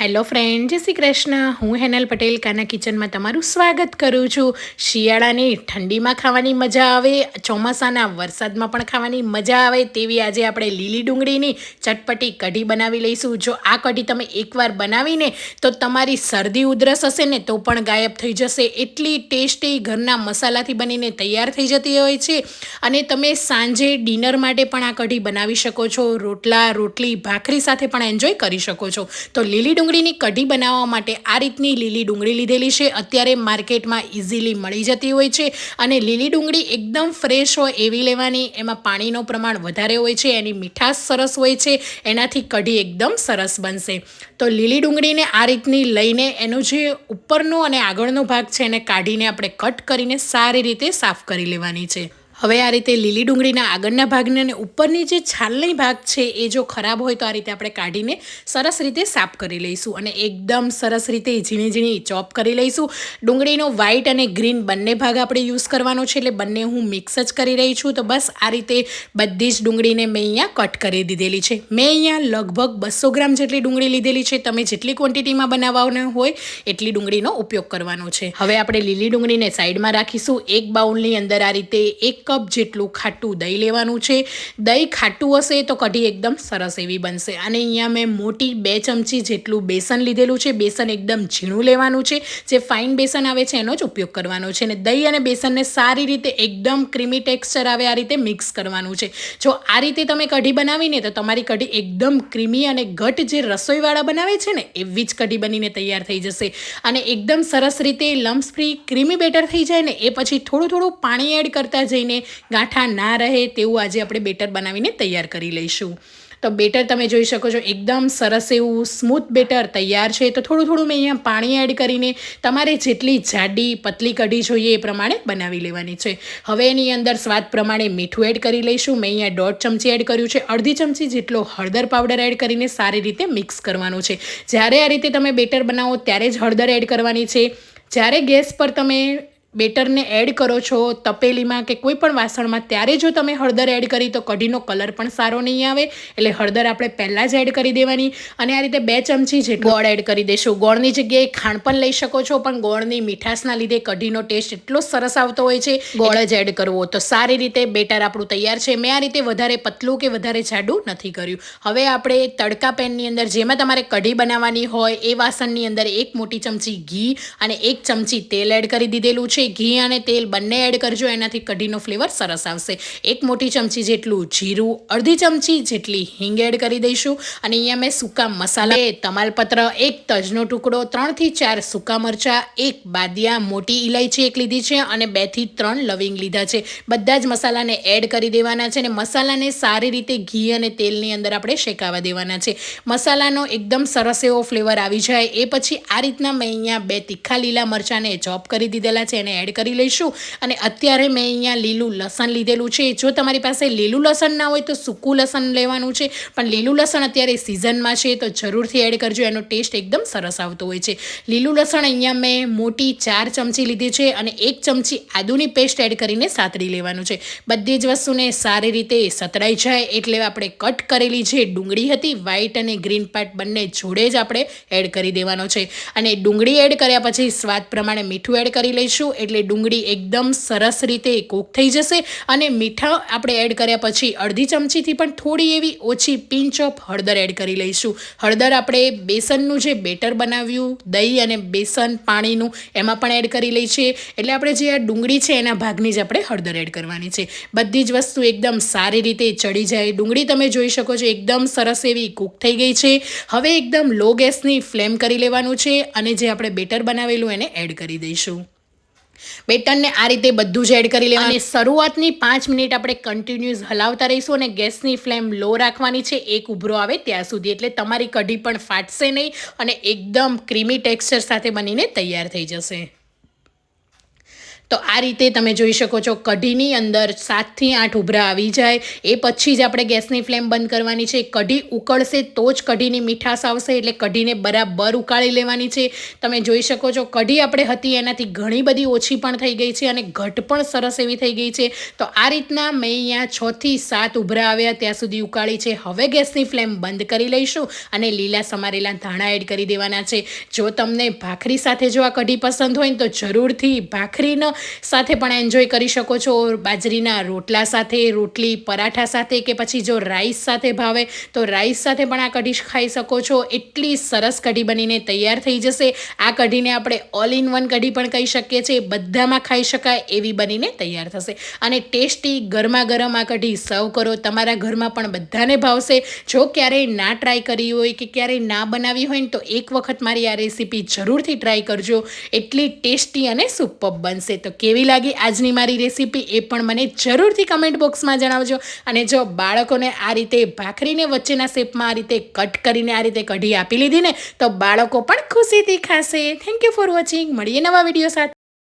Hello friend, જય શ્રી કૃષ્ણ. હું હેનલ પટેલ, કાના કિચનમાં તમારું સ્વાગત કરું છું. શિયાળાની ઠંડીમાં ખાવાની મજા આવે, ચોમાસાના વરસાદમાં પણ ખાવાની મજા આવે તેવી આજે આપણે લીલી ડુંગળીની ચટપટી કઢી બનાવી લઈશું. જો આ કઢી તમે એકવાર બનાવીને તો તમારી શરદી ઉધરસ હશે ને તો પણ ગાયબ થઈ જશે. એટલી ટેસ્ટી ઘરના મસાલાથી બનીને તૈયાર થઈ જતી હોય છે. અને તમે સાંજે ડિનર માટે પણ આ કઢી બનાવી શકો છો. રોટલા, રોટલી, ભાખરી સાથે પણ એન્જોય કરી શકો છો. તો લીલી ડુંગળીની કઢી બનાવવા માટે આ રીતની લીલી ડુંગળી લીધેલી છે. અત્યારે માર્કેટમાં ઇઝીલી મળી જતી હોય છે અને લીલી ડુંગળી એકદમ ફ્રેશ હોય એવી લેવાની, એમાં પાણીનું પ્રમાણ વધારે હોય છે, એની મીઠાશ સરસ હોય છે, એનાથી કઢી એકદમ સરસ બનશે. તો લીલી ડુંગળીને આ રીતની લઈને એનો જે ઉપરનો અને આગળનો ભાગ છે એને કાઢીને આપણે કટ કરીને સારી રીતે સાફ કરી લેવાની છે. હવે આ રીતે લીલી ડુંગળીના આગળના ભાગને અને ઉપરની જે છાલની ભાગ છે, એ જો ખરાબ હોય તો આ રીતે આપણે કાઢીને સરસ રીતે સાફ કરી લઈશું અને એકદમ સરસ રીતે ઝીણી ઝીણી ચોપ કરી લઈશું. ડુંગળીનો વ્હાઈટ અને ગ્રીન બંને ભાગ આપણે યુઝ કરવાનો છે, એટલે બંને હું મિક્સ જ કરી રહી છું. તો બસ આ રીતે બધી જ ડુંગળીને મેં અહીંયા કટ કરી દીધેલી છે. મેં અહીંયા લગભગ બસો ગ્રામ જેટલી ડુંગળી લીધેલી છે. તમે જેટલી ક્વોન્ટિટીમાં બનાવવાનું હોય, એટલી ડુંગળીનો ઉપયોગ કરવાનો છે. હવે આપણે લીલી ડુંગળીને સાઈડમાં રાખીશું. એક બાઉલની અંદર આ રીતે એક કપ જેટલું ખાટું દહીં લેવાનું છે. દહીં ખાટું હશે તો કઢી એકદમ સરસ એવી બનશે. અને અહીંયા મેં મોટી બે ચમચી જેટલું બેસન લીધેલું છે. બેસન એકદમ ઝીણું લેવાનું છે. જે ફાઇન બેસન આવે છે એનો જ ઉપયોગ કરવાનો છે. અને દહીં અને બેસનને સારી રીતે એકદમ ક્રીમી ટેક્સચર આવે આ રીતે મિક્સ કરવાનું છે. જો આ રીતે તમે કઢી બનાવીને તો તમારી કઢી એકદમ ક્રીમી અને ઘટ જે રસોઈવાળા બનાવે છે ને, એવી જ કઢી બનીને તૈયાર થઈ જશે. અને એકદમ સરસ રીતે લમ્સ ફ્રી ક્રીમી બેટર થઈ જાય ને, એ પછી થોડું થોડું પાણી એડ કરતા જઈને ગાંઠા ના રહે તેવું આજે આપણે બેટર બનાવીને તૈયાર કરી લઈશું. તો બેટર તમે જોઈ શકો છો, એકદમ સરસ એવું સ્મૂથ બેટર તૈયાર છે. તો થોડું થોડું મેં અહીંયા પાણી એડ કરીને તમારે જેટલી જાડી પતલી કઢી જોઈએ એ પ્રમાણે બનાવી લેવાની છે. હવે એની અંદર સ્વાદ પ્રમાણે મીઠું એડ કરી લઈશું. મેં અહીંયા દોઢ ચમચી એડ કર્યું છે. અડધી ચમચી જેટલો હળદર પાવડર એડ કરીને સારી રીતે મિક્સ કરવાનું છે. જ્યારે આ રીતે તમે બેટર બનાવો ત્યારે જ હળદર એડ કરવાની છે. જ્યારે ગેસ પર તમે બેટરને એડ કરો છો તપેલીમાં કે કોઈ પણ વાસણમાં, ત્યારે જો તમે હળદર એડ કરી તો કઢીનો કલર પણ સારો નહીં આવે. એટલે હળદર આપણે પહેલાં જ એડ કરી દેવાની. અને આ રીતે બે ચમચી જે ગોળ એડ કરી દઈશું ગોળની જગ્યાએ ખાંડ પણ લઈ શકો છો, પણ ગોળની મીઠાશના લીધે કઢીનો ટેસ્ટ એટલો સરસ આવતો હોય છે. ગોળ જ એડ કરવો તો સારી રીતે બેટર આપણું તૈયાર છે. મેં આ રીતે વધારે પતલું કે વધારે જાડું નથી કર્યું. હવે આપણે તડકા પેનની અંદર, જેમાં તમારે કઢી બનાવવાની હોય, એ વાસણની અંદર એક મોટી ચમચી ઘી અને એક ચમચી તેલ એડ કરી દીધેલું છે. ઘી અને તેલ બંને એડ કરજો, એનાથી કઢીનો ફ્લેવર સરસ આવશે. એક મોટી ચમચી જેટલું જીરું, અડધી ચમચી જેટલી હિંગ એડ કરી દઈશું. અને અહીંયા મેં સૂકા મસાલા તમાલપત્ર, એક તજનો ટુકડો, ત્રણથી ચાર સૂકા મરચાં, એક બાદિયા મોટી ઇલાયચી એક લીધી છે અને બેથી ત્રણ લવિંગ લીધા છે. બધા જ મસાલાને એડ કરી દેવાના છે અને મસાલાને સારી રીતે ઘી અને તેલની અંદર આપણે શેકાવા દેવાના છે. મસાલાનો એકદમ સરસ એવો ફ્લેવર આવી જાય. એ પછી આ રીતના મેં અહીંયા બે તીખા લીલા મરચાંને ચોપ કરી દીધેલા છે એને એડ કરી લઈશું. અને અત્યારે મેં અહીંયા લીલું લસણ લીધેલું છે. જો તમારી પાસે લીલું લસણ ના હોય તો સૂકું લસણ લેવાનું છે. પણ લીલું લસણ અત્યારે સિઝનમાં છે તો જરૂરથી એડ કરજો. એનો ટેસ્ટ એકદમ સરસ આવતો હોય છે. લીલું લસણ અહીંયા મેં મોટી ચાર ચમચી લીધી છે અને એક ચમચી આદુની પેસ્ટ એડ કરીને સાતડી લેવાનું છે. બધી જ વસ્તુને સારી રીતે સતરાઈ જાય એટલે આપણે કટ કરેલી જે ડુંગળી હતી વ્હાઈટ અને ગ્રીન પાર્ટ બંને જોડે જ આપણે એડ કરી દેવાનો છે. અને ડુંગળી એડ કર્યા પછી સ્વાદ પ્રમાણે મીઠું એડ કરી લઈશું. એટલે ડુંગળી એકદમ સરસ રીતે કૂક થઈ જશે અને મીઠા આપણે એડ કર્યા પછી અડધી ચમચીથી પણ થોડી એવી ઓછી પિંચ ઓફ હળદર એડ કરી લઈશું. હળદર આપણે બેસનનું જે બેટર બનાવ્યું, દહીં અને બેસન પાણીનું એમાં પણ એડ કરી લઈ છીએ. એટલે આપણે જે આ ડુંગળી છે એના ભાગની જ આપણે હળદર એડ કરવાની છે. બધી જ વસ્તુ એકદમ સારી રીતે ચડી જાય. ડુંગળી તમે જોઈ શકો છો એકદમ સરસ એવી કૂક થઈ ગઈ છે. હવે એકદમ લો ગેસની ફ્લેમ કરી લેવાનું છે અને જે આપણે બેટર બનાવેલું એને એડ કરી દઈશું. બેટરને આ રીતે બધું જ એડ કરી લેવાનું. શરૂઆતની પાંચ મિનિટ આપણે કન્ટિન્યુઅસ હલાવતા રહીશું અને ગેસની ફ્લેમ લો રાખવાની છે. એક ઉભરો આવે ત્યાં સુધી. એટલે તમારી કઢી પણ ફાટશે નહીં અને એકદમ ક્રીમી ટેક્સચર સાથે બનીને તૈયાર થઈ જશે. તો આ રીતે તમે જોઈ શકો છો કઢીની અંદર સાતથી આઠ ઉભરા આવી જાય. એ પછી જ આપણે ગેસની ફ્લેમ બંધ કરવાની છે. કઢી ઉકળશે તો જ કઢીની મીઠાશ આવશે એટલે કઢીને બરાબર ઉકાળી લેવાની છે. તમે જોઈ શકો છો કઢી આપણે હતી એનાથી ઘણી બધી ઓછી પણ થઈ ગઈ છે અને ઘટ પણ સરસ એવી થઈ ગઈ છે. તો આ રીતના મેં અહીંયા છથી સાત ઉભરા આવ્યા ત્યાં સુધી ઉકાળી છે. હવે ગેસની ફ્લેમ બંધ કરી લઈશું અને લીલા સમારેલા ધાણા એડ કરી દેવાના છે. જો તમને ભાખરી સાથે જો આ કઢી પસંદ હોય તો જરૂરથી ભાખરીનો સાથે પણ એન્જોય કરી શકો છો. બાજરીના રોટલા સાથે, રોટલી, પરાઠા સાથે કે પછી જો રાઈસ સાથે ભાવે, તો રાઈસ સાથે પણ આ કઢી ખાઈ શકો છો. એટલી સરસ કઢી બનીને તૈયાર થઈ જશે. આ કઢીને આપણે ઓલ ઇન વન કઢી પણ કહી શકીએ છીએ. બધામાં ખાઈ શકાય એવી બનીને તૈયાર થશે. અને ટેસ્ટી ગરમા ગરમ આ કઢી સર્વ કરો. તમારા ઘરમાં પણ બધાને ભાવશે. જો ક્યારેય ના ટ્રાય કરી હોય કે ક્યારેય ના બનાવી હોય ને તો એક વખત મારી આ રેસીપી જરૂરથી ટ્રાય કરજો. એટલી ટેસ્ટી અને સુપર બનશે. તો કેવી લાગી આજની મારી રેસીપી એ પણ મને જરૂરથી કમેન્ટ બોક્સમાં જણાવજો. અને જો બાળકોને આ રીતે ભાખરીને વચ્ચેના શેપમાં આ રીતે કટ કરીને આ રીતે કઢી આપી લીધી ને, તો બાળકો પણ ખુશીથી ખાશે. થેન્ક યુ ફોર વોચિંગ મળીએ નવા વીડિયો સાથે.